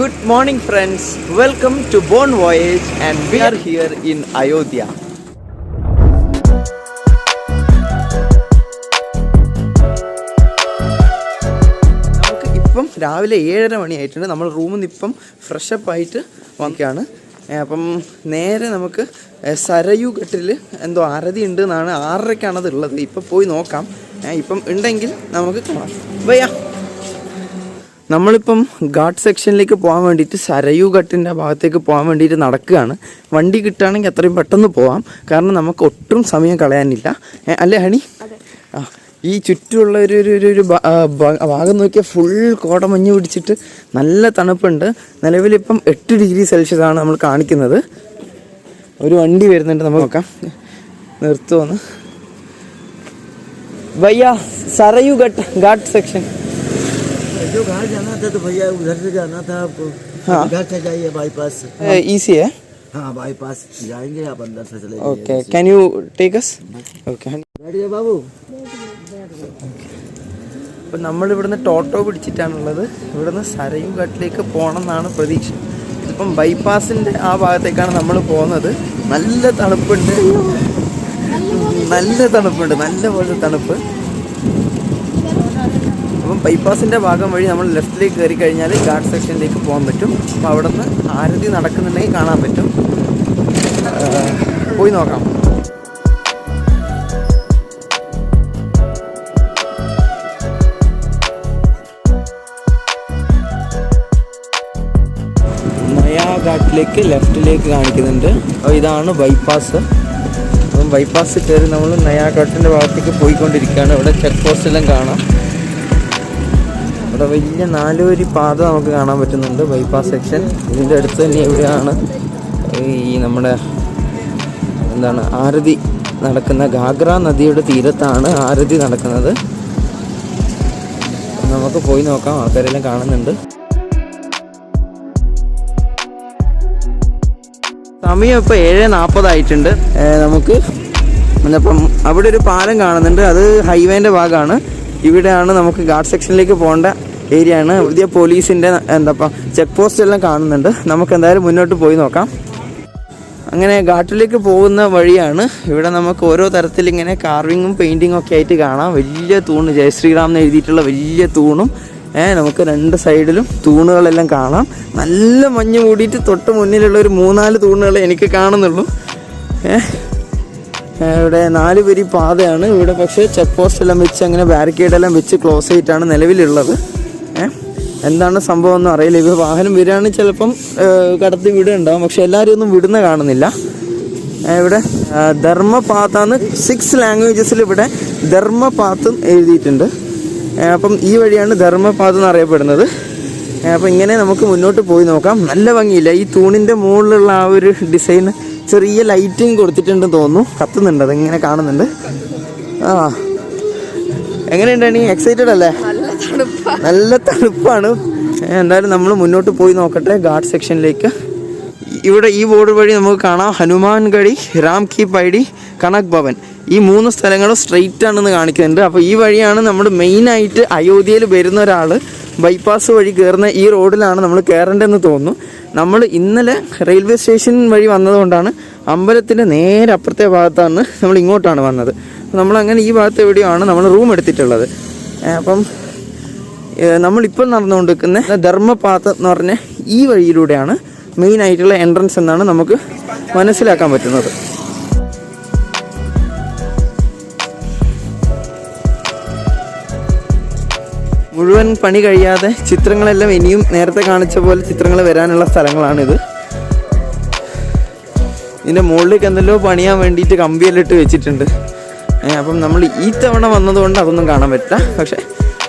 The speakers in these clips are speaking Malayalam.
Good morning, friends. Welcome to bon Voyage, and we are here in Ayodhya. നമുക്ക് ഇപ്പം രാവിലെ ഏഴര മണിയായിട്ടുണ്ട്. നമ്മൾ റൂമിൽ നിന്ന് ഇപ്പം ഫ്രഷപ്പ് ആയിട്ട് വന്നിക്കാണ് അപ്പം നേരെ നമുക്ക് സരയു ഘട്ടിൽ എന്തോ അരതി ഉണ്ട് എന്നാണ് ആറരയ്ക്കാണത് ഉള്ളത് ഇപ്പം പോയി നോക്കാം. ഇപ്പം ഉണ്ടെങ്കിൽ നമുക്ക് കാണാം. വയ്യ. നമ്മളിപ്പം ഘാട്ട് സെക്ഷനിലേക്ക് പോകാൻ വേണ്ടിയിട്ട് സരയു ഘട്ടിന്റെ ഭാഗത്തേക്ക് പോകാൻ വേണ്ടിയിട്ട് നടക്കുകയാണ്. വണ്ടി കിട്ടുകയാണെങ്കിൽ അത്രയും പെട്ടെന്ന് പോവാം. കാരണം നമുക്ക് ഒട്ടും സമയം കളയാനില്ല. അല്ലേ ഹണി? ആ ഈ ചുറ്റുമുള്ള ഒരു ഒരു ഒരു ഭാഗം നോക്കിയാൽ ഫുൾ കോടമഞ്ഞ് പിടിച്ചിട്ട് നല്ല തണുപ്പുണ്ട്. നിലവിലിപ്പം എട്ട് ഡിഗ്രി സെൽഷ്യസ് ആണ് നമ്മൾ കാണിക്കുന്നത്. ഒരു വണ്ടി വരുന്നുണ്ട്. നമുക്ക് നോക്കാം. നിർത്തുമെന്ന് വയ്യ സരയു ഘട്ട് ഘാട്ട് സെക്ഷൻ. जो घर जाना था तो भैया उधर से जाना था आपको हाँ। घर से जाइए बाईपास से ഈസി है हाँ बाईपास जाएंगे आप अंदर से चले okay can you take us okay बैठिए बाबू അപ്പം നമ്മൾ ഇവിടുന്ന് ടോട്ടോ പിടിച്ചിട്ടാണുള്ളത് ഇവിടുന്ന് സരയു ഘട്ടിലേക്ക് പോകണം എന്നാണ് പ്രതീക്ഷ ഇതിപ്പം ബൈപ്പാസിൻ്റെ ആ ഭാഗത്തേക്കാണ് നമ്മൾ പോകുന്നത് നല്ല തണുപ്പുണ്ട് നല്ല തണുപ്പുണ്ട് നല്ല പോലെ തണുപ്പ് അപ്പം ബൈപ്പാസിന്റെ ഭാഗം വഴി നമ്മൾ ലെഫ്റ്റിലേക്ക് കയറി കഴിഞ്ഞാൽ ഗാർഡ് സെക്ഷനിലേക്ക് പോകാൻ പറ്റും. അപ്പോൾ അവിടെ നിന്ന് ആരതി നടക്കുന്നുണ്ടെങ്കിൽ കാണാൻ പറ്റും. പോയി നോക്കാം. ഘാട്ടിലേക്ക് ലെഫ്റ്റിലേക്ക് കാണിക്കുന്നുണ്ട്. അപ്പോൾ ഇതാണ് ബൈപ്പാസ് അപ്പം ബൈപ്പാസ് കയറി നമ്മൾ നയാഘാട്ടിന്റെ ഭാഗത്തേക്ക് പോയിക്കൊണ്ടിരിക്കുകയാണ്. ഇവിടെ ചെക്ക് പോസ്റ്റെല്ലാം കാണാം. വലിയ നാലുവരി പാത നമുക്ക് കാണാൻ പറ്റുന്നുണ്ട്. ബൈപ്പാസ് സെക്ഷൻ ഇതിന്റെ അടുത്ത് തന്നെ ഇവിടെയാണ് ഈ നമ്മുടെ എന്താണ് ആരതി നടക്കുന്ന ഗാഗ്ര നദിയുടെ തീരത്താണ് ആരതി നടക്കുന്നത്. നമുക്ക് പോയി നോക്കാം. ആൾക്കാരെല്ലാം കാണുന്നുണ്ട്. സമയം ഇപ്പോൾ ഏഴ് നാൽപ്പതായിട്ടുണ്ട് നമുക്ക് അപ്പം അവിടെ ഒരു പാലം കാണുന്നുണ്ട്. അത് ഹൈവേന്റെ ഭാഗമാണ്. ഇവിടെയാണ് നമുക്ക് ഗാർഡ് സെക്ഷനിലേക്ക് പോകേണ്ട ഏരിയ ആണ് പുതിയ പോലീസിന്റെ എന്താ ചെക്ക് പോസ്റ്റ് എല്ലാം കാണുന്നുണ്ട്. നമുക്ക് എന്തായാലും മുന്നോട്ട് പോയി നോക്കാം. അങ്ങനെ ഘാട്ടിലേക്ക് പോകുന്ന വഴിയാണ്. ഇവിടെ നമുക്ക് ഓരോ തരത്തിൽ ഇങ്ങനെ കാർവിങ്ങും പെയിന്റിങ്ങും ഒക്കെ ആയിട്ട് കാണാം. വലിയ തൂണ് ജയ ശ്രീറാം എന്ന് എഴുതിയിട്ടുള്ള വലിയ തൂണും ഏഹ് നമുക്ക് രണ്ട് സൈഡിലും തൂണുകളെല്ലാം കാണാം. നല്ല മഞ്ഞ് മൂടിയിട്ട് തൊട്ട് മുന്നിലുള്ള ഒരു മൂന്നാൽ തൂണുകൾ എനിക്ക് കാണുന്നുള്ളൂ. ഏഹ് ഇവിടെ നാല് പേര് പാതയാണ്. ഇവിടെ പക്ഷേ ചെക്ക് പോസ്റ്റ് എല്ലാം വെച്ച് അങ്ങനെ ബാരിക്കേഡ് എല്ലാം വെച്ച് ക്ലോസ് ചെയ്തിട്ടാണ് നിലവിലുള്ളത്. എന്താണ് സംഭവം ഒന്നും അറിയില്ല. ഇപ്പോൾ വാഹനം വരികയാണെങ്കിൽ ചിലപ്പം കടത്തി വിടുന്നുണ്ടാവും പക്ഷെ എല്ലാവരും ഒന്നും വിടുന്ന കാണുന്നില്ല. ഇവിടെ ധർമ്മപാത്ത ധർമ്മപാത്താന്ന് സിക്സ് ലാംഗ്വേജസിൽ ഇവിടെ ധർമ്മപാത്തും എഴുതിയിട്ടുണ്ട്. അപ്പം ഈ വഴിയാണ് ധർമ്മപാത്ത് എന്ന് അറിയപ്പെടുന്നത് അപ്പം ഇങ്ങനെ നമുക്ക് മുന്നോട്ട് പോയി നോക്കാം. നല്ല ഭംഗിയില്ല. ഈ തൂണിന്റെ മുകളിലുള്ള ആ ഒരു ഡിസൈൻ ചെറിയ ലൈറ്റിങ് കൊടുത്തിട്ടുണ്ടെന്ന് തോന്നുന്നു. കത്തുന്നുണ്ട് അതിങ്ങനെ കാണുന്നുണ്ട്. ആ. എങ്ങനെയുണ്ടാണ് എക്സൈറ്റഡ് അല്ലേ? നല്ല തണുപ്പാണ്. എന്തായാലും നമ്മൾ മുന്നോട്ട് പോയി നോക്കട്ടെ ഗാർഡ് സെക്ഷനിലേക്ക്. ഇവിടെ ഈ ബോർഡ് വഴി നമുക്ക് കാണാം ഹനുമാൻഗഡി രാം കി പൈഡി കണക് ഭവൻ. ഈ മൂന്ന് സ്ഥലങ്ങളും സ്ട്രെയിറ്റ് ആണെന്ന് കാണിക്കുന്നുണ്ട്. അപ്പോൾ ഈ വഴിയാണ് നമ്മൾ മെയിനായിട്ട് അയോധ്യയിൽ വരുന്ന ഒരാൾ ബൈപ്പാസ് വഴി കയറുന്ന ഈ റോഡിലാണ് നമ്മൾ കയറേണ്ടതെന്ന് തോന്നുന്നു. നമ്മൾ ഇന്നലെ റെയിൽവേ സ്റ്റേഷൻ വഴി വന്നതുകൊണ്ടാണ് അമ്പലത്തിന്റെ നേരെ അപ്പുറത്തെ ഭാഗത്താണ് നമ്മൾ ഇങ്ങോട്ടാണ് വന്നത്. നമ്മൾ അങ്ങനെ ഈ ഭാഗത്ത് എവിടെയാണ് നമ്മൾ റൂം എടുത്തിട്ടുള്ളത്. അപ്പം നമ്മളിപ്പം നടന്നുകൊണ്ടിരിക്കുന്ന ധർമ്മപാത എന്ന് പറഞ്ഞ ഈ വഴിയിലൂടെയാണ് മെയിൻ ആയിട്ടുള്ള എൻട്രൻസ് എന്നാണ് നമുക്ക് മനസ്സിലാക്കാൻ പറ്റുന്നത്. മുഴുവൻ പണി കഴിയാതെ ചിത്രങ്ങളെല്ലാം ഇനിയും നേരത്തെ കാണിച്ച പോലെ ചിത്രങ്ങൾ വരാനുള്ള സ്ഥലങ്ങളാണിത്. ഇതിന്റെ മുകളിലേക്ക് എന്തെല്ലോ പണിയാൻ വേണ്ടിയിട്ട് കമ്പിയെല്ലാം ഇട്ട് വെച്ചിട്ടുണ്ട്. അപ്പം നമ്മൾ ഈ തവണ വന്നതുകൊണ്ട് അതൊന്നും കാണാൻ പറ്റില്ല. പക്ഷേ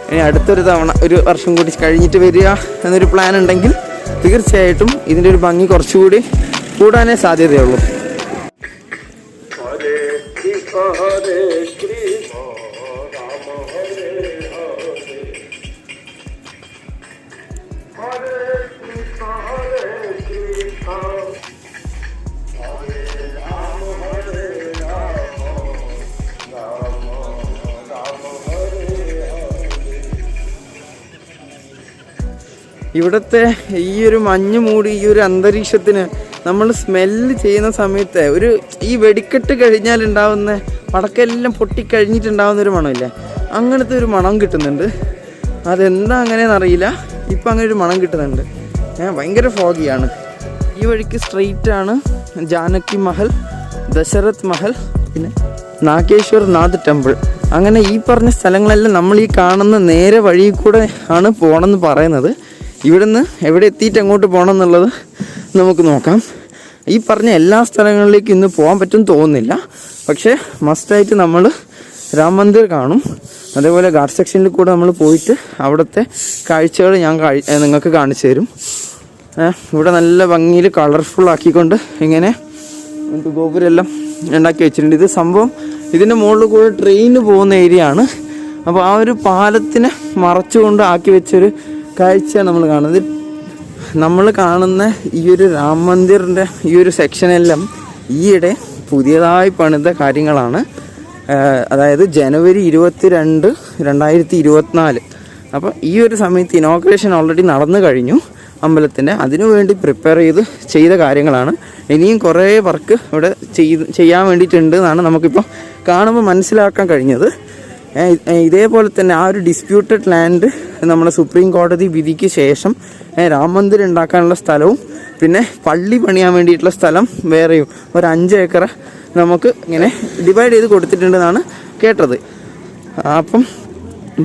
ഇനി അടുത്തൊരു തവണ ഒരു വർഷം കൂടി കഴിഞ്ഞിട്ട് വരിക എന്നൊരു പ്ലാൻ ഉണ്ടെങ്കിൽ തീർച്ചയായിട്ടും ഇതിന്റെ ഒരു ഭംഗി കുറച്ചുകൂടി കൂടാനേ സാധ്യതയുള്ളൂ. ഇവിടുത്തെ ഈ ഒരു മഞ്ഞ് മൂടി ഈ ഒരു അന്തരീക്ഷത്തിന് നമ്മൾ സ്മെല്ല് ചെയ്യുന്ന സമയത്ത് ഒരു ഈ വെടിക്കെട്ട് കഴിഞ്ഞാൽ ഉണ്ടാവുന്ന പടക്കെല്ലാം പൊട്ടിക്കഴിഞ്ഞിട്ടുണ്ടാവുന്ന ഒരു മണമില്ലേ? അങ്ങനത്തെ ഒരു മണം കിട്ടുന്നുണ്ട്. അതെന്താ അങ്ങനെയെന്ന് അറിയില്ല. ഇപ്പം അങ്ങനെ ഒരു മണം കിട്ടുന്നുണ്ട്. ഭയങ്കര ഫോഗിയാണ്. ഈ വഴിക്ക് സ്ട്രെയിറ്റ് ആണ് ജാനകി മഹൽ ദശരഥ് മഹൽ പിന്നെ നാഗേശ്വർ നാഥ് ടെമ്പിൾ. അങ്ങനെ ഈ പറഞ്ഞ സ്ഥലങ്ങളെല്ലാം നമ്മൾ ഈ കാണുന്ന നേരെ വഴി കൂടെ ആണ് പോകണമെന്ന് പറയുന്നത്. ഇവിടുന്ന് എവിടെ എത്തിയിട്ട് എങ്ങോട്ട് പോകണം എന്നുള്ളത് നമുക്ക് നോക്കാം. ഈ പറഞ്ഞ എല്ലാ സ്ഥലങ്ങളിലേക്കും ഇന്ന് പോകാൻ പറ്റും തോന്നുന്നില്ല. പക്ഷേ മസ്റ്റായിട്ട് നമ്മൾ രാം മന്ദിർ കാണും. അതേപോലെ ഗാർഡ് സെക്ഷനിൽ കൂടെ നമ്മൾ പോയിട്ട് അവിടുത്തെ കാഴ്ചകൾ ഞാൻ നിങ്ങൾക്ക് കാണിച്ചു തരും. ഇവിടെ നല്ല ഭംഗിയിൽ കളർഫുൾ ആക്കിക്കൊണ്ട് ഇങ്ങനെ ഗോപുരമെല്ലാം ഉണ്ടാക്കി വെച്ചിട്ടുണ്ട്. ഇത് സംഭവം ഇതിന്റെ മുകളിൽ കൂടെ ട്രെയിൻ പോകുന്ന ഏരിയ ആണ്. അപ്പോൾ ആ ഒരു പാലത്തിനെ മറച്ചുകൊണ്ട് ആക്കി വെച്ചൊരു കാഴ്ചയാണ് നമ്മൾ കാണുന്നത്. നമ്മൾ കാണുന്ന ഈ ഒരു രാം മന്ദിറിന്റെ ഈ ഒരു സെക്ഷനെല്ലാം ഈയിടെ പുതിയതായി പണിത കാര്യങ്ങളാണ്. അതായത് ജനുവരി ഇരുപത്തി രണ്ട് രണ്ടായിരത്തി ഇരുപത്തിനാല് അപ്പോൾ ഈ ഒരു സമയത്ത് ഇനോഗ്രേഷൻ ഓൾറെഡി നടന്നു കഴിഞ്ഞു. അമ്പലത്തിന്റെ അതിനുവേണ്ടി പ്രിപ്പയർ ചെയ്ത് ചെയ്ത കാര്യങ്ങളാണ്. ഇനിയും കുറേ വർക്ക് ഇവിടെ ചെയ്ത് ചെയ്യാൻ വേണ്ടിയിട്ടുണ്ട് എന്നാണ് നമുക്കിപ്പോൾ കാണുമ്പോൾ മനസ്സിലാക്കാൻ കഴിഞ്ഞത്. ഇതേപോലെ തന്നെ ആ ഒരു ഡിസ്പ്യൂട്ടഡ് ലാൻഡ് നമ്മുടെ സുപ്രീം കോടതി വിധിക്ക് ശേഷം രാം മന്ദിർ ഉണ്ടാക്കാനുള്ള സ്ഥലവും പിന്നെ പള്ളി പണിയാൻ വേണ്ടിയിട്ടുള്ള സ്ഥലം വേറെയും. ഒരു അഞ്ച് ഏക്കർ നമുക്ക് ഇങ്ങനെ ഡിവൈഡ് ചെയ്ത് കൊടുത്തിട്ടുണ്ടെന്നാണ് കേട്ടത്. അപ്പം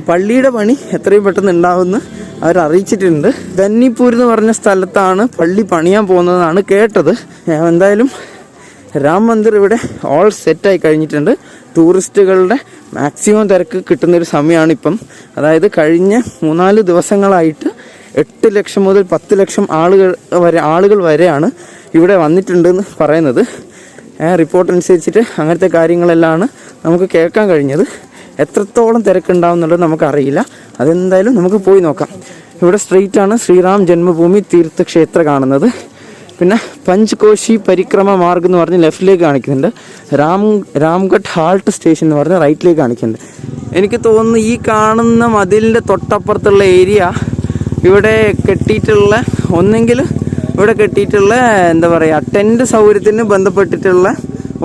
പള്ളിയുടെ പണി എത്രയും പെട്ടെന്ന് ഉണ്ടാവുമെന്ന് അവർ അറിയിച്ചിട്ടുണ്ട്. ധന്നിപ്പൂർ എന്ന് പറഞ്ഞ സ്ഥലത്താണ് പള്ളി പണിയാൻ പോകുന്നതെന്നാണ് കേട്ടത്. എന്തായാലും രാം മന്ദിർ ഇവിടെ ഓൾ സെറ്റായി കഴിഞ്ഞിട്ടുണ്ട്. ടൂറിസ്റ്റുകളുടെ മാക്സിമം തിരക്ക് കിട്ടുന്ന ഒരു സമയമാണ് ഇപ്പം അതായത് കഴിഞ്ഞ മൂന്നാൽ ദിവസങ്ങളായിട്ട് എട്ട് ലക്ഷം മുതൽ പത്ത് ലക്ഷം ആളുകൾ വരെ ആളുകൾ വരെയാണ് ഇവിടെ വന്നിട്ടുണ്ടെന്ന് പറയുന്നത്. റിപ്പോർട്ട് അനുസരിച്ചിട്ട് അങ്ങനത്തെ കാര്യങ്ങളെല്ലാമാണ് നമുക്ക് കേൾക്കാൻ കഴിഞ്ഞത്. എത്രത്തോളം തിരക്കുണ്ടാവും എന്നുള്ളത് നമുക്കറിയില്ല. അതെന്തായാലും നമുക്ക് പോയി നോക്കാം. ഇവിടെ സ്ട്രീറ്റാണ് ശ്രീറാം ജന്മഭൂമി തീർത്ഥക്ഷേത്ര കാണുന്നത്. പിന്നെ പഞ്ച്കോശി പരിക്രമ മാർഗ് എന്ന് പറഞ്ഞ് ലെഫ്റ്റിലേക്ക് കാണിക്കുന്നുണ്ട്. രാം രാംഘട്ട് ഹാൾട്ട് സ്റ്റേഷൻ എന്ന് പറഞ്ഞ് റൈറ്റിലേക്ക് കാണിക്കുന്നുണ്ട്. എനിക്ക് തോന്നുന്നു ഈ കാണുന്ന മതിലിന്റെ തൊട്ടപ്പുറത്തുള്ള ഏരിയ ഇവിടെ കെട്ടിയിട്ടുള്ള ഒന്നെങ്കിൽ ഇവിടെ കെട്ടിയിട്ടുള്ള എന്താ പറയുക ടെന്റ് സൗകര്യത്തിന് ബന്ധപ്പെട്ടിട്ടുള്ള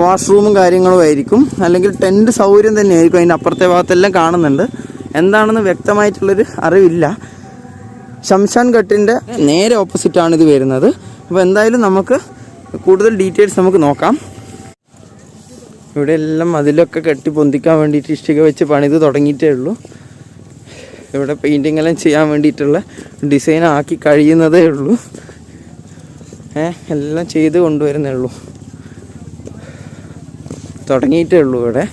വാഷ്റൂമും കാര്യങ്ങളും ആയിരിക്കും. അല്ലെങ്കിൽ ടെന്റ് സൗകര്യം തന്നെയായിരിക്കും അതിന്റെ അപ്പുറത്തെ ഭാഗത്തെല്ലാം കാണുന്നുണ്ട്. എന്താണെന്ന് വ്യക്തമായിട്ടുള്ളൊരു അറിവില്ല. ശംശാൻ ഘട്ടിന്റെ നേരെ ഓപ്പോസിറ്റാണ് ഇത് വരുന്നത്. അപ്പോൾ എന്തായാലും നമുക്ക് കൂടുതൽ ഡീറ്റെയിൽസ് നമുക്ക് നോക്കാം. ഇവിടെ എല്ലാം അതിലൊക്കെ കെട്ടി പൊന്തിക്കാൻ വേണ്ടിയിട്ട് ഇഷ്ടിക വെച്ച് പണിത് തുടങ്ങിയിട്ടേ ഉള്ളൂ. ഇവിടെ പെയിന്റിംഗ് എല്ലാം ചെയ്യാൻ വേണ്ടിയിട്ടുള്ള ഡിസൈൻ ആക്കി കഴിയുന്നതേ ഉള്ളൂ. ഏ എല്ലാം ചെയ്ത് കൊണ്ടുവരുന്നേ ഉള്ളൂ. തുടങ്ങിയിട്ടേ ഉള്ളൂ ഇവിടെ.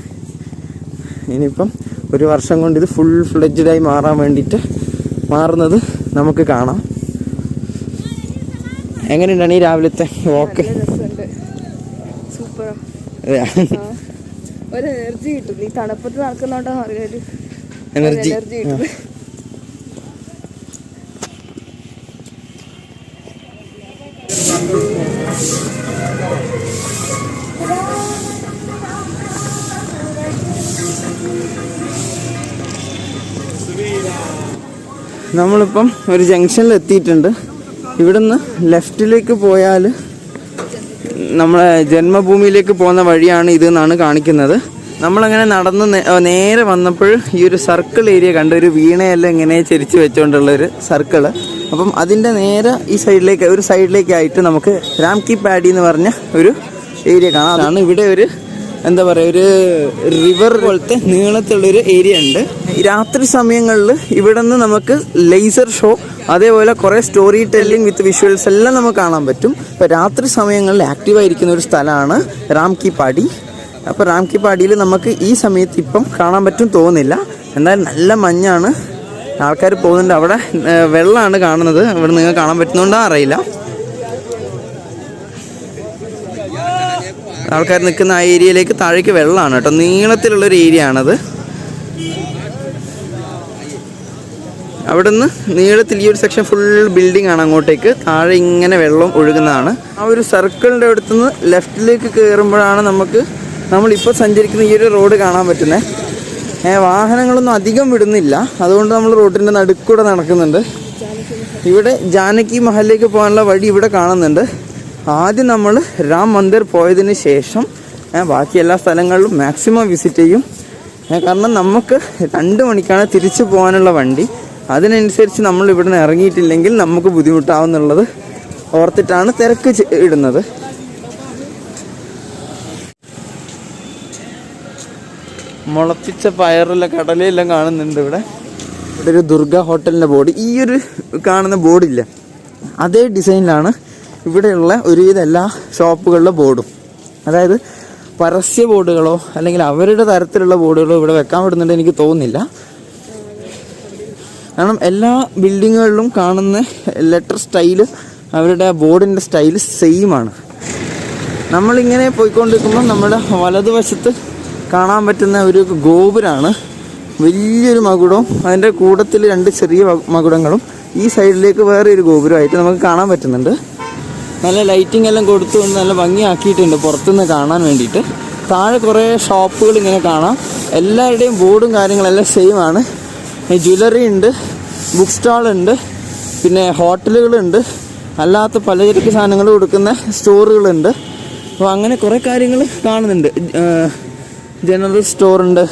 ഇനിയിപ്പം ഒരു വർഷം കൊണ്ട് ഇത് ഫുൾ ഫ്ലെഡ്ജഡായി മാറാൻ വേണ്ടിയിട്ട് മാറുന്നത് നമുക്ക് കാണാം. എങ്ങനെയുണ്ടാണ് ഈ രാവിലത്തെ വോക്ക് രസമുണ്ട്. സൂപ്പർ ഒരു എനർജി കിട്ടും. ഈ തണുപ്പത്ത് നടക്കുന്നോണ്ടാ അറിയാം എനർജി എനർജി കിട്ടും. നമ്മളിപ്പം ഒരു ജംഗ്ഷനിൽ എത്തിയിട്ടുണ്ട്. ഇവിടുന്ന് ലെഫ്റ്റിലേക്ക് പോയാൽ നമ്മളെ ജന്മഭൂമിയിലേക്ക് പോകുന്ന വഴിയാണ് ഇത് എന്നാണ് കാണിക്കുന്നത്. നമ്മളങ്ങനെ നടന്ന് നേരെ വന്നപ്പോൾ ഈ ഒരു സർക്കിൾ ഏരിയ കണ്ട ഒരു വീണയെല്ലാം ഇങ്ങനെ ചരിച്ച് വെച്ചുകൊണ്ടുള്ള ഒരു സർക്കിൾ. അപ്പം അതിന്റെ നേരെ ഈ സൈഡിലേക്ക് ഒരു സൈഡിലേക്കായിട്ട് നമുക്ക് രാംകി പാഡി എന്ന് പറഞ്ഞ ഒരു ഏരിയ കാണാം. അതാണ് ഇവിടെ ഒരു എന്താ പറയുക ഒരു റിവർ പോലത്തെ നീളത്തിലുള്ളൊരു ഏരിയ ഉണ്ട്. രാത്രി സമയങ്ങളിൽ ഇവിടെ നിന്ന് നമുക്ക് ലേസർ ഷോ അതേപോലെ കുറേ സ്റ്റോറി ടെല്ലിംഗ് വിത്ത് വിഷ്വൽസ് എല്ലാം നമുക്ക് കാണാൻ പറ്റും. ഇപ്പോൾ രാത്രി സമയങ്ങളിൽ ആക്റ്റീവായിരിക്കുന്ന ഒരു സ്ഥലമാണ് റാം കി പാടി. അപ്പോൾ റാം കി പാടിയിൽ നമുക്ക് ഈ സമയത്ത് ഇപ്പം കാണാൻ പറ്റും തോന്നുന്നില്ല. എന്നാൽ നല്ല മഞ്ഞാണ്. ആൾക്കാർ പോകുന്നുണ്ട്. അവിടെ വെള്ളമാണ് കാണുന്നത്. അവിടെ നിങ്ങൾ കാണാൻ പറ്റുന്നുണ്ടോ അറിയില്ല. ആൾക്കാർ നിൽക്കുന്ന ആ ഏരിയയിലേക്ക് താഴേക്ക് വെള്ളമാണ് കേട്ടോ. നീളത്തിലുള്ളൊരു ഏരിയ ആണത് അവിടുന്ന് നീളത്തിൽ ഈ ഒരു സെക്ഷൻ ഫുൾ ബിൽഡിംഗ് ആണ് അങ്ങോട്ടേക്ക്. താഴെ ഇങ്ങനെ വെള്ളം ഒഴുകുന്നതാണ്. ആ ഒരു സർക്കിളിന്റെ അടുത്തുനിന്ന് ലെഫ്റ്റിലേക്ക് കയറുമ്പോഴാണ് നമുക്ക് നമ്മളിപ്പോൾ സഞ്ചരിക്കുന്ന ഈ ഒരു റോഡ് കാണാൻ പറ്റുന്നത് വാഹനങ്ങളൊന്നും അധികം വിടുന്നില്ല. അതുകൊണ്ട് നമ്മൾ റോഡിന്റെ നടുക്കൂടെ നടക്കുന്നുണ്ട്. ഇവിടെ ജാനകി മഹലിലേക്ക് പോകാനുള്ള വഴി ഇവിടെ കാണുന്നുണ്ട്. ആദ്യം നമ്മൾ രാം മന്ദിർ പോയതിന് ശേഷം ബാക്കി എല്ലാ സ്ഥലങ്ങളിലും മാക്സിമം വിസിറ്റ് ചെയ്യും. കാരണം നമുക്ക് രണ്ട് മണിക്കാണ് തിരിച്ചു പോകാനുള്ള വണ്ടി. അതിനനുസരിച്ച് നമ്മൾ ഇവിടെ നിന്ന് ഇറങ്ങിയിട്ടില്ലെങ്കിൽ നമുക്ക് ബുദ്ധിമുട്ടാവുന്നുള്ളത് ഓർത്തിട്ടാണ് തിരക്ക് ഇടുന്നത്. മുളപ്പിച്ച പയറുള്ള കടലയെല്ലാം കാണുന്നുണ്ട് ഇവിടെ. ഇവിടെ ഒരു ദുർഗ ഹോട്ടലിന്റെ ബോർഡ്. ഈ ഒരു കാണുന്ന ബോർഡില്ല. അതേ ഡിസൈനിലാണ് ഇവിടെയുള്ള ഒരുവിധ എല്ലാ ഷോപ്പുകളിലെ ബോർഡും അതായത് പരസ്യ ബോർഡുകളോ അല്ലെങ്കിൽ അവരുടെ തരത്തിലുള്ള ബോർഡുകളോ ഇവിടെ വെക്കാൻ വിടുന്നുണ്ട് എനിക്ക് തോന്നുന്നില്ല. കാരണം എല്ലാ ബിൽഡിങ്ങുകളിലും കാണുന്ന ലെറ്റർ സ്റ്റൈൽ അവരുടെ ബോർഡിന്റെ സ്റ്റൈൽ സെയിമാണ്. നമ്മളിങ്ങനെ പോയിക്കൊണ്ടിരിക്കുമ്പോൾ നമ്മുടെ വലതുവശത്ത് കാണാൻ പറ്റുന്ന ഒരു ഗോപുരമാണ് വലിയൊരു മകുടവും അതിന്റെ കൂടത്തിൽ രണ്ട് ചെറിയ മകുടങ്ങളും ഈ സൈഡിലേക്ക് വേറെ ഒരു ഗോപുരമായിട്ട് നമുക്ക് കാണാൻ പറ്റുന്നുണ്ട്. നല്ല ലൈറ്റിംഗ് എല്ലാം കൊടുത്തുകൊണ്ട് നല്ല ഭംഗിയാക്കിയിട്ടുണ്ട് പുറത്തുനിന്ന് കാണാൻ വേണ്ടിയിട്ട്. താഴെ കുറേ ഷോപ്പുകൾ ഇങ്ങനെ കാണാം. എല്ലാവരുടെയും ബോർഡും കാര്യങ്ങളെല്ലാം സെയിം ആണ്. ജ്വല്ലറി ഉണ്ട് ബുക്ക് സ്റ്റാൾ ഉണ്ട് പിന്നെ ഹോട്ടലുകളുണ്ട് അല്ലാത്ത പലചരക്ക് സാധനങ്ങൾ കൊടുക്കുന്ന സ്റ്റോറുകളുണ്ട് അപ്പോൾ അങ്ങനെ കുറേ കാര്യങ്ങൾ കാണുന്നുണ്ട്. ജനറൽ സ്റ്റോറുണ്ട്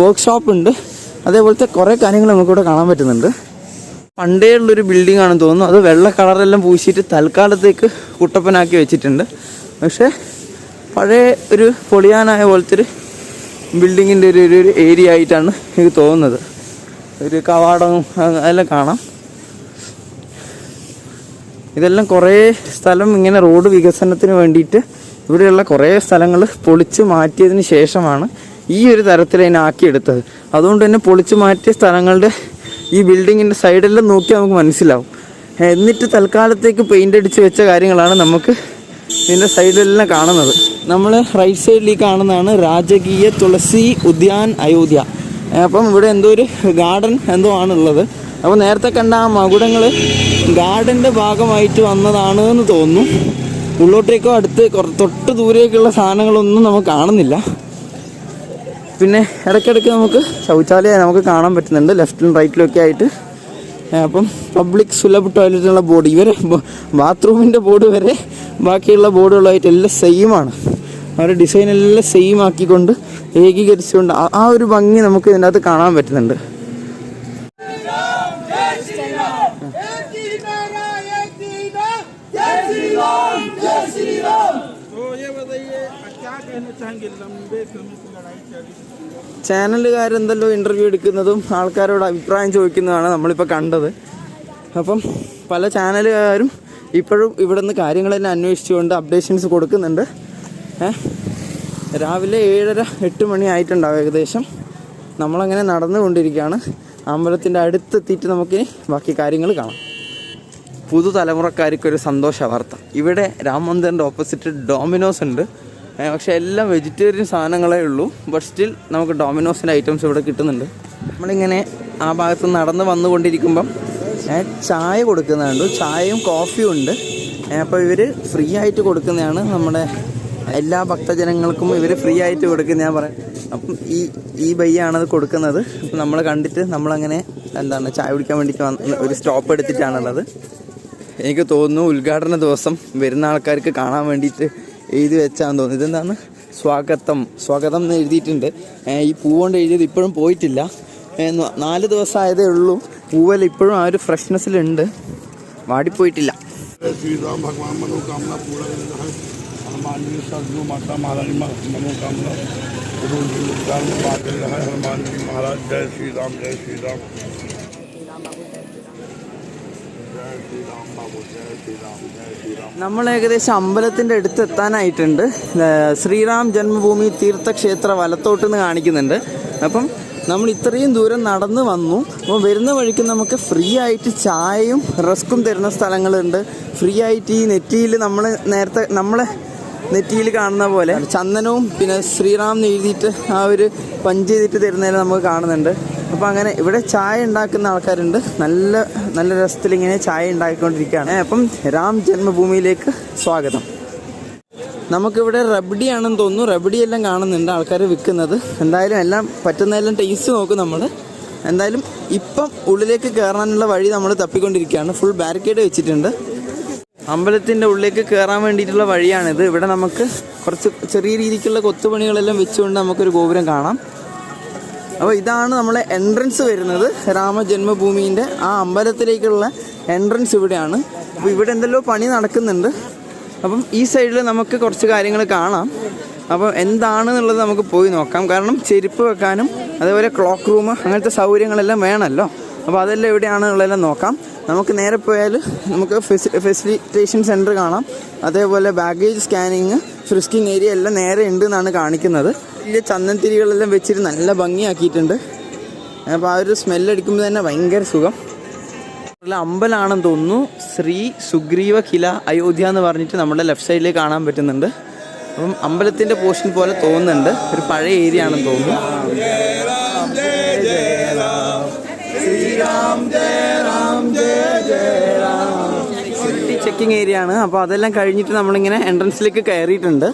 വർക്ക്ഷോപ്പ് ഉണ്ട്. അതേപോലത്തെ കുറേ കാര്യങ്ങൾ നമുക്കിവിടെ കാണാൻ പറ്റുന്നുണ്ട്. പണ്ടേ ഉള്ളൊരു ബിൽഡിംഗ് ആണെന്ന് തോന്നുന്നു. അത് വെള്ള കളറെല്ലാം പൂശിയിട്ട് തൽക്കാലത്തേക്ക് കുട്ടപ്പനാക്കി വെച്ചിട്ടുണ്ട്. പക്ഷേ പഴയ ഒരു പൊളിയാനായ പോലത്തെ ഒരു ബിൽഡിങ്ങിന്റെ ഒരു ഒരു- ഏരിയ ആയിട്ടാണ് എനിക്ക് തോന്നുന്നത്. ഒരു കവാടവും അതെല്ലാം കാണാം. ഇതെല്ലാം കുറേ സ്ഥലം ഇങ്ങനെ റോഡ് വികസനത്തിന് വേണ്ടിയിട്ട് ഇവിടെയുള്ള കുറേ സ്ഥലങ്ങൾ പൊളിച്ച് മാറ്റിയതിന് ശേഷമാണ് ഈ ഒരു തരത്തിൽ അതിനെ ആക്കിയെടുത്തത്. അതുകൊണ്ട് തന്നെ പൊളിച്ച് മാറ്റിയ സ്ഥലങ്ങളുടെ ഈ ബിൽഡിങ്ങിന്റെ സൈഡെല്ലാം നോക്കി നമുക്ക് മനസ്സിലാവും. എന്നിട്ട് തൽക്കാലത്തേക്ക് പെയിന്റ് അടിച്ച് വെച്ച കാര്യങ്ങളാണ് നമുക്ക് ഇതിന്റെ സൈഡിലെല്ലാം കാണുന്നത്. നമ്മൾ റൈറ്റ് സൈഡിൽ കാണുന്നതാണ് രാജകീയ തുളസി ഉദ്യാൻ അയോധ്യ. അപ്പം ഇവിടെ എന്തോ ഒരു ഗാർഡൻ എന്തോ ആണുള്ളത്. അപ്പോൾ നേരത്തെ കണ്ട ആ മകുടങ്ങൾ ഗാർഡന്റെ ഭാഗമായിട്ട് വന്നതാണ് എന്ന് തോന്നുന്നു. ഉള്ളോട്ടേക്കോ അടുത്ത് തൊട്ട് ദൂരേക്കുള്ള സാധനങ്ങളൊന്നും നമുക്ക് കാണുന്നില്ല. പിന്നെ ഇടയ്ക്കിടയ്ക്ക് നമുക്ക് ശൗചാലയം നമുക്ക് കാണാൻ പറ്റുന്നുണ്ട് ലെഫ്റ്റിലും റൈറ്റിലും ഒക്കെ ആയിട്ട് ഏ, അപ്പം പബ്ലിക് സുലഭ് ടോയ്ലറ്റിനുള്ള ബോർഡ് ഇവരെ ബാത്റൂമിൻ്റെ ബോർഡ് വരെ ബാക്കിയുള്ള ബോർഡുകളായിട്ട് എല്ലാം സെയിമാണ് അവരുടെ ഡിസൈൻ എല്ലാം സെയിം ആക്കിക്കൊണ്ട് ഏകീകരിച്ചുകൊണ്ട് ആ- ആ ഒരു ഭംഗി നമുക്ക് ഇതിനകത്ത് കാണാൻ പറ്റുന്നുണ്ട് तो ये बताइए क्या कहना चाहेंगे लंबे समय ചാനലുകാരെന്തല്ലോ ഇന്റർവ്യൂ എടുക്കുന്നതും ആൾക്കാരോട് അഭിപ്രായം ചോദിക്കുന്നതാണ് നമ്മളിപ്പോൾ കണ്ടത്. അപ്പം പല ചാനലുകാരും ഇപ്പോഴും ഇവിടെ നിന്ന് കാര്യങ്ങളെല്ലാം അന്വേഷിച്ചുകൊണ്ട് അപ്ഡേഷൻസ് കൊടുക്കുന്നുണ്ട്. രാവിലെ ഏഴര എട്ട് മണി ആയിട്ടുണ്ടാവും ഏകദേശം. നമ്മളങ്ങനെ നടന്നുകൊണ്ടിരിക്കുകയാണ്. അമ്പലത്തിന്റെ അടുത്തെത്തിയിട്ട് നമുക്ക് ബാക്കി കാര്യങ്ങൾ കാണാം. പുതുതലമുറക്കാർക്കൊരു സന്തോഷ വാർത്ത ഇവിടെ രാം മന്ദിറിന്റെ ഓപ്പോസിറ്റ് ഡോമിനോസ് ഉണ്ട്. പക്ഷേ എല്ലാം വെജിറ്റേറിയൻ സാധനങ്ങളേ ഉള്ളൂ. ബട്ട് സ്റ്റിൽ നമുക്ക് ഡോമിനോസിന്റെ ഐറ്റംസ് ഇവിടെ കിട്ടുന്നുണ്ട്. നമ്മളിങ്ങനെ ആ ഭാഗത്ത് നടന്ന് വന്നുകൊണ്ടിരിക്കുമ്പം ചായ കൊടുക്കുന്നുണ്ട്. ചായയും കോഫിയും ഉണ്ട്. അപ്പോൾ ഇവർ ഫ്രീ ആയിട്ട് കൊടുക്കുന്നതാണ് നമ്മുടെ എല്ലാ ഭക്തജനങ്ങൾക്കും ഇവർ ഫ്രീ ആയിട്ട് കൊടുക്കുന്ന ഞാൻ പറയാം. അപ്പം ഈ ഈ ബയ്യാണത് കൊടുക്കുന്നത്. അപ്പം നമ്മൾ കണ്ടിട്ട് നമ്മളങ്ങനെ എന്താണ് ചായ കുടിക്കാൻ വേണ്ടിയിട്ട് വന്ന ഒരു സ്റ്റോപ്പ് എടുത്തിട്ടാണുള്ളത്. എനിക്ക് തോന്നുന്നു ഉദ്ഘാടന ദിവസം വരുന്ന ആൾക്കാർക്ക് കാണാൻ വേണ്ടിയിട്ട് എഴുതി വെച്ചാന്ന് തോന്നുന്നു ഇതെന്താണ് സ്വാഗതം സ്വാഗതം എന്ന് എഴുതിയിട്ടുണ്ട് ഏ, ഈ പൂവുകൊണ്ട് എഴുതിയത് ഇപ്പോഴും പോയിട്ടില്ല ഏ, ന- നാല് ദിവസം ആയതേ ഉള്ളൂ പൂവെല്ലാം ഇപ്പോഴും ആ ഒരു ഫ്രഷ്നെസ്സിലുണ്ട് വാടിപ്പോയിട്ടില്ല जय श्री राम भगवान मनोकामना पूरा करना है हनुमान जी सदगुरु माता महारानी मा- मनोकामना गुरु जी उपकार में बात कर रहा है हनुमान जी महाराज जय श्री राम जय श्री राम നമ്മൾ ഏകദേശം അമ്പലത്തിന്റെ അടുത്ത് എത്താനായിട്ടുണ്ട്. ശ്രീറാം ജന്മഭൂമി തീർത്ഥക്ഷേത്ര വലത്തോട്ട് നിന്ന് കാണിക്കുന്നുണ്ട്. അപ്പം നമ്മൾ ഇത്രയും ദൂരം നടന്ന് വന്നു. അപ്പോൾ വരുന്ന വഴിക്ക് നമുക്ക് ഫ്രീ ആയിട്ട് ചായയും റസ്ക്കും തരുന്ന സ്ഥലങ്ങളുണ്ട്. ഫ്രീ ആയിട്ട് ഈ നെറ്റിയിൽ നമ്മൾ നേരത്തെ നമ്മളെ നെറ്റിയിൽ കാണുന്ന പോലെ ചന്ദനവും പിന്നെ ശ്രീറാം എഴുതിയിട്ട് ആ ഒരു പഞ്ച് ചെയ്തിട്ട് തരുന്നതിൽ നമുക്ക് കാണുന്നുണ്ട്. അപ്പോൾ അങ്ങനെ ഇവിടെ ചായ ഉണ്ടാക്കുന്ന ആൾക്കാരുണ്ട്. നല്ല നല്ല രസത്തിൽ ഇങ്ങനെ ചായ ഉണ്ടാക്കിക്കൊണ്ടിരിക്കുകയാണ്. അപ്പം രാം ജന്മഭൂമിയിലേക്ക് സ്വാഗതം. നമുക്കിവിടെ റബ്ഡി ആണെന്ന് തോന്നുന്നു. റബ്ഡി എല്ലാം കാണുന്നുണ്ട് ആൾക്കാർ വിൽക്കുന്നത്. എന്തായാലും എല്ലാം പറ്റുന്നതെല്ലാം ടേസ്റ്റ് നോക്കും നമ്മൾ എന്തായാലും ഇപ്പം ഉള്ളിലേക്ക് കയറാനുള്ള വഴി നമ്മൾ തപ്പിക്കൊണ്ടിരിക്കുകയാണ്. ഫുൾ ബാരിക്കേഡ് വെച്ചിട്ടുണ്ട്. അമ്പലത്തിന്റെ ഉള്ളിലേക്ക് കയറാൻ വേണ്ടിയിട്ടുള്ള വഴിയാണിത്. ഇവിടെ നമുക്ക് കുറച്ച് ചെറിയ രീതിക്കുള്ള കൊത്തുപണികളെല്ലാം വെച്ചുകൊണ്ട് നമുക്കൊരു ഗോപുരം കാണാം. അപ്പോൾ ഇതാണ് നമ്മളെ എൻട്രൻസ് വരുന്നത് രാമജന്മഭൂമിന്റെ ആ അമ്പലത്തിലേക്കുള്ള എൻട്രൻസ് ഇവിടെയാണ്. അപ്പോൾ ഇവിടെ എന്തെല്ലോ പണി നടക്കുന്നുണ്ട്. അപ്പം ഈ സൈഡിൽ നമുക്ക് കുറച്ച് കാര്യങ്ങൾ കാണാം. അപ്പം എന്താണെന്നുള്ളത് നമുക്ക് പോയി നോക്കാം. കാരണം ചെരുപ്പ് വെക്കാനും അതേപോലെ ക്ലോക്ക് റൂം അങ്ങനത്തെ സൗകര്യങ്ങളെല്ലാം വേണമല്ലോ. അപ്പോൾ അതെല്ലാം എവിടെയാണെന്നുള്ളതെല്ലാം നോക്കാം. നമുക്ക് നേരെ പോയാൽ നമുക്ക് ഫെസിലിറ്റേഷൻ സെന്റർ കാണാം. അതേപോലെ ബാഗേജ് സ്കാനിങ് ഫ്രിസ്കിങ് ഏരിയ എല്ലാം നേരെ ഉണ്ട് എന്നാണ് കാണിക്കുന്നത്. വലിയ ചന്ദനത്തിരികളെല്ലാം വെച്ചിട്ട് നല്ല ഭംഗിയാക്കിയിട്ടുണ്ട്. അപ്പോൾ ആ ഒരു സ്മെല്ലടിക്കുമ്പോൾ തന്നെ ഭയങ്കര സുഖം. ഉള്ള അമ്പലമാണെന്ന് തോന്നുന്നു. ശ്രീ സുഗ്രീവ കില അയോധ്യ എന്ന് പറഞ്ഞിട്ട് നമ്മുടെ ലെഫ്റ്റ് സൈഡിൽ കാണാൻ പറ്റുന്നുണ്ട്. അപ്പം അമ്പലത്തിന്റെ പോർഷൻ പോലെ തോന്നുന്നുണ്ട്. ഒരു പഴയ ഏരിയ ആണെന്ന് തോന്നുന്നു. ചെക്കിംഗ് ഏരിയ ആണ്. അപ്പോൾ അതെല്ലാം കഴിഞ്ഞിട്ട് നമ്മളിങ്ങനെ എൻട്രൻസിലേക്ക് കയറിയിട്ടുണ്ട്.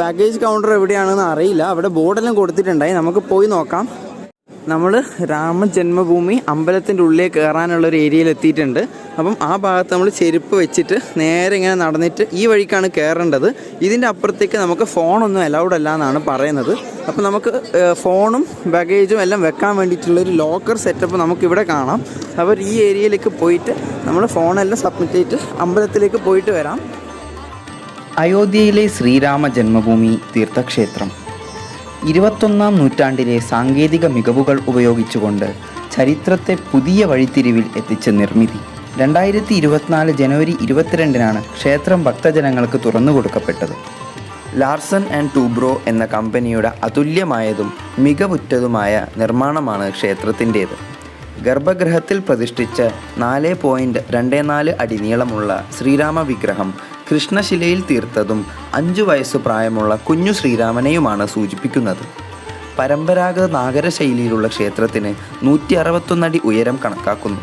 ബാഗേജ് കൗണ്ടർ എവിടെയാണെന്ന് അറിയില്ല. അവിടെ ബോർഡെല്ലാം കൊടുത്തിട്ടുണ്ടായി. നമുക്ക് പോയി നോക്കാം. നമ്മൾ രാമജന്മഭൂമി അമ്പലത്തിന്റെ ഉള്ളിൽ കയറാനുള്ള ഒരു ഏരിയയിൽ എത്തിയിട്ടുണ്ട്. അപ്പം ആ ഭാഗത്ത് നമ്മൾ ചെരുപ്പ് വെച്ചിട്ട് നേരെ ഇങ്ങനെ നടന്നിട്ട് ഈ വഴിക്കാണ് കയറേണ്ടത് ഇതിന്റെ അപ്പുറത്തേക്ക് നമുക്ക് ഫോണൊന്നും അലൗഡ് അല്ല എന്നാണ് പറയുന്നത്. അപ്പം നമുക്ക് ഫോണും ബാഗേജും എല്ലാം വെക്കാൻ വേണ്ടിയിട്ടുള്ളൊരു ലോക്കർ സെറ്റപ്പ് നമുക്കിവിടെ കാണാം. അപ്പോൾ ഈ ഏരിയയിലേക്ക് പോയിട്ട് നമ്മൾ ഫോണെല്ലാം സബ്മിറ്റ് ചെയ്തിട്ട് അമ്പലത്തിലേക്ക് പോയിട്ട് വരാം. അയോധ്യയിലെ ശ്രീരാമ ജന്മഭൂമി തീർത്ഥക്ഷേത്രം. ഇരുപത്തൊന്നാം നൂറ്റാണ്ടിലെ സാങ്കേതിക മികവുകൾ ഉപയോഗിച്ചുകൊണ്ട് ചരിത്രത്തെ പുതിയ വഴിത്തിരിവിൽ എത്തിച്ച നിർമ്മിതി. രണ്ടായിരത്തി ഇരുപത്തിനാല് ജനുവരി ഇരുപത്തിരണ്ടിനാണ് ക്ഷേത്രം ഭക്തജനങ്ങൾക്ക് തുറന്നു കൊടുക്കപ്പെട്ടത്. ലാർസൺ ആൻഡ് ടൂബ്രോ എന്ന കമ്പനിയുടെ അതുല്യമായതും മികവുറ്റതുമായ നിർമ്മാണമാണ് ക്ഷേത്രത്തിന്റേത്. ഗർഭഗൃഹത്തിൽ പ്രതിഷ്ഠിച്ച നാല് പോയിന്റ് രണ്ട് നാല് അടി നീളമുള്ള ശ്രീരാമ വിഗ്രഹം കൃഷ്ണശിലയിൽ തീർത്തതും അഞ്ചു വയസ്സ് പ്രായമുള്ള കുഞ്ഞു ശ്രീരാമനെയുമാണ് സൂചിപ്പിക്കുന്നത്. പരമ്പരാഗത നാഗര ശൈലിയിലുള്ള ക്ഷേത്രത്തിന് നൂറ്റി അറുപത്തൊന്നടി ഉയരം കണക്കാക്കുന്നു.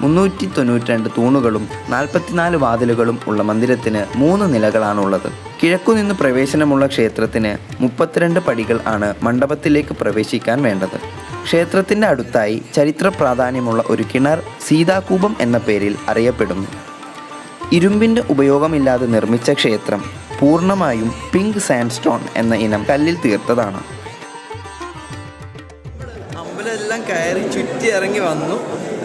മുന്നൂറ്റി തൊണ്ണൂറ്റിരണ്ട് തൂണുകളും നാൽപ്പത്തിനാല് വാതിലുകളും ഉള്ള മന്ദിരത്തിന് മൂന്ന് നിലകളാണുള്ളത്. കിഴക്കുനിന്ന് പ്രവേശനമുള്ള ക്ഷേത്രത്തിന് മുപ്പത്തിരണ്ട് പടികൾ ആണ് മണ്ഡപത്തിലേക്ക് പ്രവേശിക്കാൻ വേണ്ടത്. ക്ഷേത്രത്തിന്റെ അടുത്തായി ചരിത്ര പ്രാധാന്യമുള്ള ഒരു കിണർ സീതാകൂപം എന്ന പേരിൽ അറിയപ്പെടുന്നു. ഇരുമ്പിന്റെ ഉപയോഗമില്ലാതെ നിർമ്മിച്ച ക്ഷേത്രം പൂർണമായും പിങ്ക് സാൻഡ്സ്റ്റോൺ എന്ന ഇനം കല്ലിൽ തീർത്തതാണ്. അമ്പലമെല്ലാം കയറി ചുറ്റി ഇറങ്ങി വന്നു.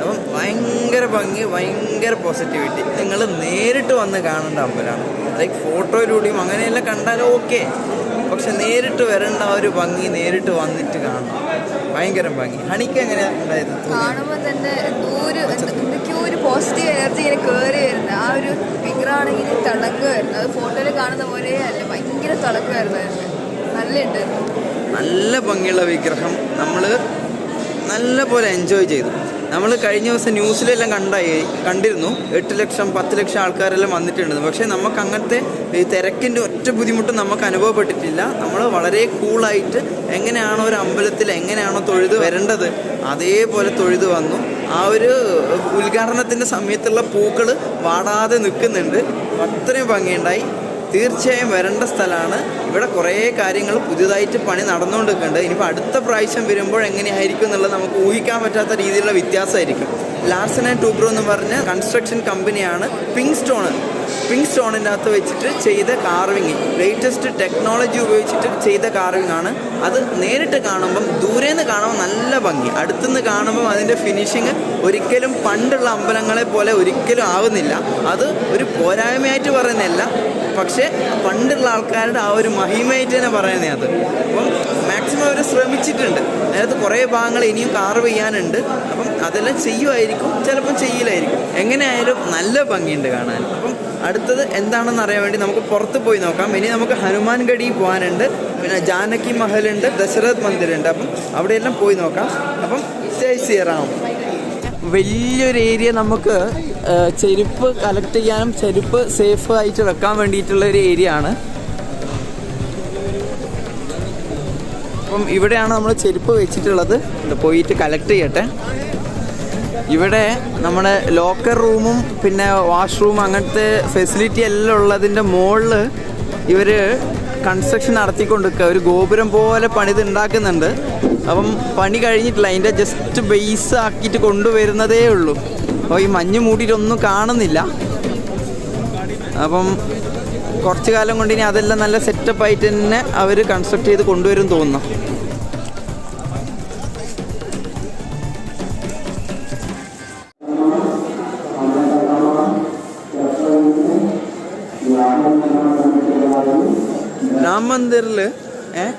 അപ്പം ഭയങ്കര ഭംഗി ഭയങ്കര പോസിറ്റിവിറ്റി നിങ്ങൾ നേരിട്ട് വന്ന് കാണേണ്ട അമ്പലമാണ് ലൈക്ക് ഫോട്ടോയിലൂടെയും അങ്ങനെയെല്ലാം കണ്ടാലും ഓക്കെ പക്ഷെ നേരിട്ട് വരേണ്ട ആ ഒരു ഭംഗി നേരിട്ട് വന്നിട്ട് കാണണം. ഭയങ്കര ഭംഗി. ഹണിക്ക് എങ്ങനെയാ ഉണ്ടായത്? പോസിറ്റീവ് എനർജി ഇങ്ങനെ കയറി വരുന്നത് ആ ഒരു വിഗ്രഹമാണെങ്കിൽ തിളങ്ങുമായിരുന്നു അത് ഫോട്ടോയിൽ കാണുന്ന പോലെ അല്ല ഭയങ്കര തിളക്കമായിരുന്നു. നല്ല നല്ല ഭംഗിയുള്ള വിഗ്രഹം നമ്മൾ നല്ല പോലെ എൻജോയ് ചെയ്തു. നമ്മൾ കഴിഞ്ഞ ദിവസം ന്യൂസിലെല്ലാം കണ്ടായി കണ്ടിരുന്നു. എട്ട് ലക്ഷം പത്ത് ലക്ഷം ആൾക്കാരെല്ലാം വന്നിട്ടുണ്ട്. പക്ഷേ നമുക്ക് അങ്ങനത്തെ ഈ തിരക്കിന്റെ ഒറ്റ ബുദ്ധിമുട്ടും നമുക്ക് അനുഭവപ്പെട്ടിട്ടില്ല. നമ്മൾ വളരെ കൂളായിട്ട് എങ്ങനെയാണോ ഒരു അമ്പലത്തിൽ എങ്ങനെയാണോ തൊഴുത് വരേണ്ടത് അതേപോലെ തൊഴുത് വന്നു. ആ ഒരു ഉദ്ഘാടനത്തിന്റെ സമയത്തുള്ള പൂക്കൾ വാടാതെ നിൽക്കുന്നുണ്ട്. അത്രയും ഭംഗിയുണ്ടായി. തീർച്ചയായും വരേണ്ട സ്ഥലമാണ്. ഇവിടെ കുറേ കാര്യങ്ങൾ പുതിയതായിട്ട് പണി നടന്നുകൊണ്ടിരിക്കുന്നുണ്ട്. ഇനിയിപ്പോൾ അടുത്ത പ്രാവശ്യം വരുമ്പോൾ എങ്ങനെയായിരിക്കും എന്നുള്ളത് നമുക്ക് ഊഹിക്കാൻ പറ്റാത്ത രീതിയിലുള്ള വ്യത്യാസമായിരിക്കും. ലാർസൺ ആൻഡ് ടൂബ്രോ എന്ന് പറഞ്ഞ കൺസ്ട്രക്ഷൻ കമ്പനിയാണ് പിങ്ക് സ്റ്റോൺ പിങ്ക് സ്റ്റോണിന്റെ അകത്ത് വെച്ചിട്ട് ചെയ്ത കാർവിങ് ലേറ്റസ്റ്റ് ടെക്നോളജി ഉപയോഗിച്ചിട്ട് ചെയ്ത കാർവിങ് ആണ്. അത് നേരിട്ട് കാണുമ്പം ദൂരെ നിന്ന് കാണുമ്പോൾ നല്ല ഭംഗി. അടുത്തുനിന്ന് കാണുമ്പം അതിന്റെ ഫിനിഷിങ് ഒരിക്കലും പണ്ടുള്ള അമ്പലങ്ങളെ പോലെ ഒരിക്കലും ആവുന്നില്ല. അത് ഒരു പോരായ്മയായിട്ട് പറയുന്നതല്ല. പക്ഷേ പണ്ടുള്ള ആൾക്കാരുടെ ആ ഒരു മഹിമയായിട്ട് തന്നെ പറയുന്നത് അത്. അപ്പം മാക്സിമം അവർ ശ്രമിച്ചിട്ടുണ്ട്. അതിനകത്ത് കുറേ ഭാഗങ്ങൾ ഇനിയും കാർവ് ചെയ്യാനുണ്ട്. അപ്പം അതെല്ലാം ചെയ്യുമായിരിക്കും. ചിലപ്പം ചെയ്യില്ലായിരിക്കും. എങ്ങനെയായാലും നല്ല ഭംഗിയുണ്ട് കാണാൻ. അപ്പം അടുത്തത് എന്താണെന്ന് അറിയാൻ വേണ്ടി നമുക്ക് പുറത്ത് പോയി നോക്കാം. ഇനി നമുക്ക് ഹനുമാൻഗഡി പോകാനുണ്ട്. പിന്നെ ജാനകി മഹലുണ്ട് ദശരഥ് മന്ദിരുണ്ട്. അപ്പം അവിടെയെല്ലാം പോയി നോക്കാം. അപ്പം ജയ് ശ്രീറാം. വലിയൊരു ഏരിയ നമുക്ക് ചെരുപ്പ് കളക്ട് ചെയ്യാനും ചെരുപ്പ് സേഫ് ആയിട്ട് വെക്കാൻ വേണ്ടിയിട്ടുള്ള ഒരു ഏരിയ ആണ്. അപ്പം ഇവിടെയാണ് നമ്മൾ ചെരുപ്പ് വെച്ചിട്ടുള്ളത്. പോയിട്ട് കളക്ട് ചെയ്യട്ടെ. ഇവിടെ നമ്മുടെ ലോക്കർ റൂമും പിന്നെ വാഷ്റൂം അങ്ങനത്തെ ഫെസിലിറ്റി എല്ലാം ഉള്ളതിന്റെ മുകളിൽ ഇവർ കൺസ്ട്രക്ഷൻ നടത്തിക്കൊണ്ടിരിക്കുക. ഒരു ഗോപുരം പോലെ പണിത് ഉണ്ടാക്കുന്നുണ്ട്. അപ്പം പണി കഴിഞ്ഞിട്ടില്ല. അതിന്റെ ജസ്റ്റ് ബേസ് ആക്കിയിട്ട് കൊണ്ടുവരുന്നതേ ഉള്ളൂ. അപ്പോൾ ഈ മഞ്ഞ് മൂടിയിട്ടൊന്നും കാണുന്നില്ല. അപ്പം കുറച്ച് കാലം കൊണ്ട് ഇനി അതെല്ലാം നല്ല സെറ്റപ്പ് ആയിട്ട് തന്നെ അവർ കൺസ്ട്രക്ട് ചെയ്ത് കൊണ്ടുവരും തോന്നുന്നു. രാം മന്ദിറിൽ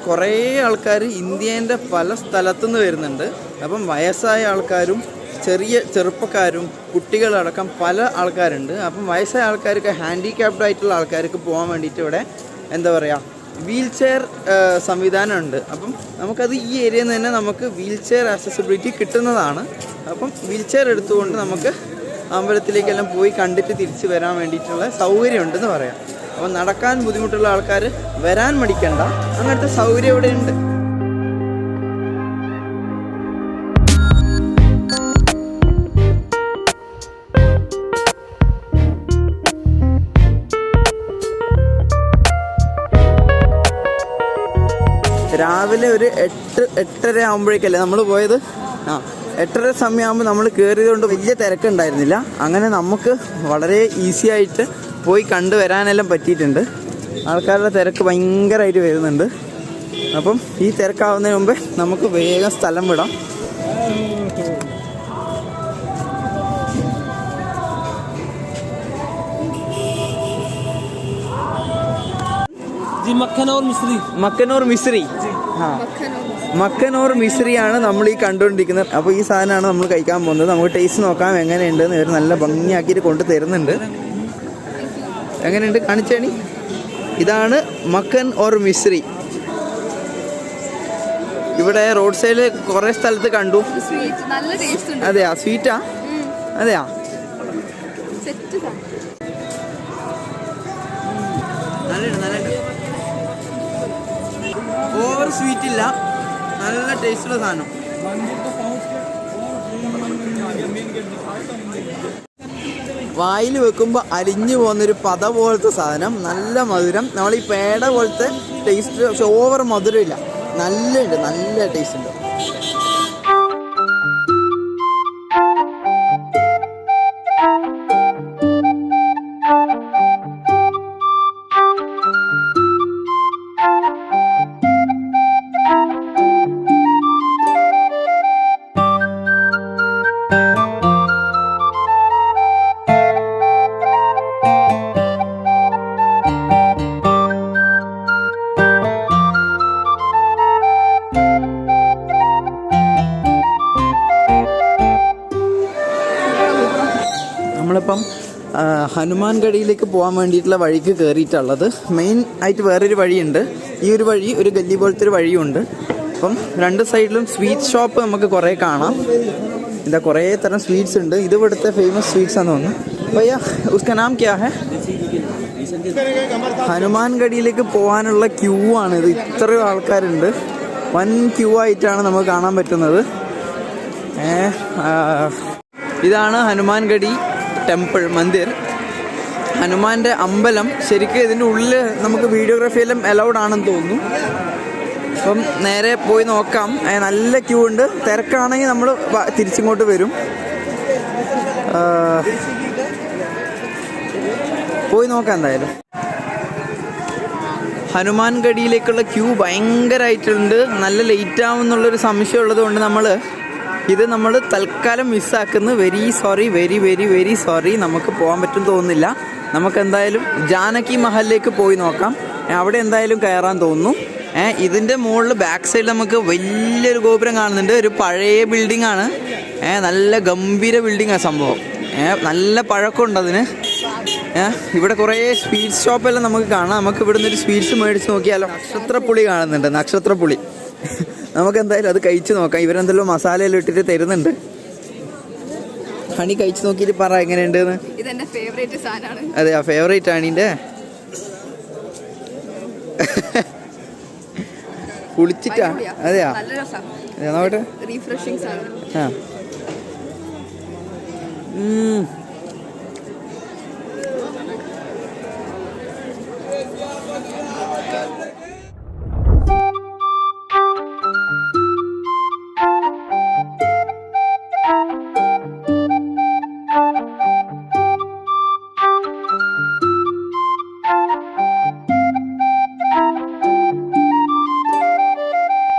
കുറേ ആൾക്കാർ ഇന്ത്യേന്റെ പല സ്ഥലത്തുനിന്ന് വരുന്നുണ്ട്. അപ്പം വയസ്സായ ആൾക്കാരും ചെറിയ ചെറുപ്പക്കാരും കുട്ടികളടക്കം പല ആൾക്കാരുണ്ട്. അപ്പം വയസ്സായ ആൾക്കാർക്ക് ഹാൻഡിക്യാപ്ഡ് ആയിട്ടുള്ള ആൾക്കാർക്ക് പോകാൻ വേണ്ടിയിട്ട് ഇവിടെ എന്താ പറയുക വീൽ ചെയർ സംവിധാനമുണ്ട്. അപ്പം നമുക്കത് ഈ ഏരിയയിൽ നിന്ന് തന്നെ നമുക്ക് വീൽ ചെയർ ആക്സസിബിലിറ്റി കിട്ടുന്നതാണ്. അപ്പം വീൽ ചെയർ എടുത്തുകൊണ്ട് നമുക്ക് അമ്പലത്തിലേക്കെല്ലാം പോയി കണ്ടിട്ട് തിരിച്ച് വരാൻ വേണ്ടിയിട്ടുള്ള സൗകര്യമുണ്ടെന്ന് പറയാം. അപ്പം നടക്കാൻ ബുദ്ധിമുട്ടുള്ള ആൾക്കാർ വരാൻ മടിക്കണ്ട. അങ്ങനത്തെ സൗകര്യം ഇവിടെ ഉണ്ട് രാവിലെ ഒരു എട്ട് എട്ടര ആകുമ്പോഴേക്കല്ലേ നമ്മൾ പോയത്? ആ എട്ടര സമയമാകുമ്പോൾ നമ്മൾ കയറിയതുകൊണ്ട് വലിയ തിരക്കുണ്ടായിരുന്നില്ല. അങ്ങനെ നമുക്ക് വളരെ ഈസി ആയിട്ട് പോയി കണ്ടുവരാനെല്ലാം പറ്റിയിട്ടുണ്ട്. ആൾക്കാരുടെ തിരക്ക് ഭയങ്കരമായിട്ട് വരുന്നുണ്ട്. അപ്പം ഈ തിരക്കാവുന്നതിന് മുമ്പേ നമുക്ക് വേഗം സ്ഥലം വിടാം. മക്കനൂർ മിശ്രി. ആണ് മക്കനൂർ നമ്മൾ ഈ കണ്ടുകൊണ്ടിരിക്കുന്നത്. അപ്പോൾ ഈ സാധനമാണ് നമ്മൾ കഴിക്കാൻ പോകുന്നത്. നമുക്ക് ടേസ്റ്റ് നോക്കാം എങ്ങനെയുണ്ടെന്ന് ഇവർ നല്ല ഭംഗിയാക്കിയിട്ട് കൊണ്ടു തരുന്നുണ്ട്. എങ്ങനെയുണ്ട്? കാണിച്ചേണി ഇതാണ് മക്കൻ ഓർ മിശ്രി. ഇവിടെ റോഡ് സൈഡിൽ കുറേ സ്ഥലത്ത് കണ്ടു. അതെയാ? സ്വീറ്റാ അതെയാ? ഓവർ സ്വീറ്റ് ഇല്ല. നല്ല ടേസ്റ്റുള്ള സാധനം. വായിൽ വെക്കുമ്പോൾ അലിഞ്ഞു പോകുന്നൊരു പത പോലത്തെ സാധനം നല്ല മധുരം. നമ്മൾ ഈ പേട പോലത്തെ ടേസ്റ്റ് പക്ഷെ ഓവർ മധുരമില്ല. നല്ല ഉണ്ട് നല്ല ടേസ്റ്റ് ഉണ്ട്. ഹനുമാൻഗഡിയിലേക്ക് പോകാൻ വേണ്ടിയിട്ടുള്ള വഴിക്ക് കയറിയിട്ടുള്ളത് മെയിൻ ആയിട്ട് വേറൊരു വഴിയുണ്ട്. ഈ ഒരു വഴി ഒരു ഗല്ലി പോലത്തെ ഒരു വഴിയുണ്ട്. അപ്പം രണ്ട് സൈഡിലും സ്വീറ്റ് ഷോപ്പ് നമുക്ക് കുറേ കാണാം. എന്താ കുറേ തരം സ്വീറ്റ്സ് ഉണ്ട്. ഇത് ഇവിടുത്തെ ഫേമസ് സ്വീറ്റ്സ് ആണെന്ന് തോന്നുന്നു. ഭയ്യ ഉസ്ക നാം ക്യാ ഹെ? ഹനുമാൻഗഡിയിലേക്ക് പോകാനുള്ള ക്യൂ ആണ് ഇത്. ഇത്രയും ആൾക്കാരുണ്ട്. വൻ ക്യൂ ആയിട്ടാണ് നമുക്ക് കാണാൻ പറ്റുന്നത്. ഇതാണ് ഹനുമാൻഗഡി ടെമ്പിൾ മന്ദിർ. ഹനുമാന്റെ അമ്പലം ശരിക്കും ഇതിന്റെ ഉള്ളിൽ നമുക്ക് വീഡിയോഗ്രാഫി എല്ലാം അലൗഡ് ആണെന്ന് തോന്നുന്നു. അപ്പം നേരെ പോയി നോക്കാം. നല്ല ക്യൂ ഉണ്ട്. തിരക്കാണെങ്കിൽ നമ്മൾ തിരിച്ചിങ്ങോട്ട് വരും. പോയി നോക്കാം എന്തായാലും. ഹനുമാൻഗഡിയിലേക്കുള്ള ക്യൂ ഭയങ്കരമായിട്ടുണ്ട് നല്ല ലേറ്റ് ആവും എന്നുള്ളൊരു സംശയം ഉള്ളതുകൊണ്ട് നമ്മൾ ഇത് നമ്മൾ തൽക്കാലം മിസ്സാക്കുന്നു very sorry very very very sorry നമുക്ക് പോകാൻ പറ്റും തോന്നുന്നില്ല. നമുക്ക് എന്തായാലും ജാനകി മഹലിലേക്ക് പോയി നോക്കാം. അവിടെ എന്തായാലും കയറാൻ തോന്നുന്നു. ഏഹ് ഇതിന്റെ മുകളിൽ ബാക്ക് സൈഡിൽ നമുക്ക് വലിയൊരു ഗോപുരം കാണുന്നുണ്ട്. ഒരു പഴയ ബിൽഡിംഗ് ആണ്. ഏഹ് നല്ല ഗംഭീര ബിൽഡിംഗ് സംഭവം. ഏഹ് നല്ല പഴക്കമുണ്ട് അതിന്. ഏഹ് ഇവിടെ കുറേ സ്വീറ്റ് ഷോപ്പെല്ലാം നമുക്ക് കാണാം. നമുക്ക് ഇവിടുന്ന് ഒരു സ്വീറ്റ്സ് മേടിച്ച് നോക്കിയാലോ. നക്ഷത്രപ്പുളി കാണുന്നുണ്ട്. നക്ഷത്രപ്പുളി. നമുക്ക് എന്തായാലും അത് കഴിച്ച് നോക്കാം. ഇവരെന്തെല്ലാം മസാലയെല്ലാം ഇട്ടിട്ട് തരുന്നുണ്ട്. ഹണി കഴിച്ചു നോക്കിയിട്ട് പറ എങ്ങനെയുണ്ടെന്ന്. ഇതെന്റെ ഫേവറേറ്റ് സാധനമാണ്. അതെ ആ ഫേവറേറ്റ് ആണ് ഇതിന്റെ കുളിച്ചിട്ടാ? അതെയാ? നോക്കട്ടെ. റീഫ്രഷിങ് സാധനം. ആ.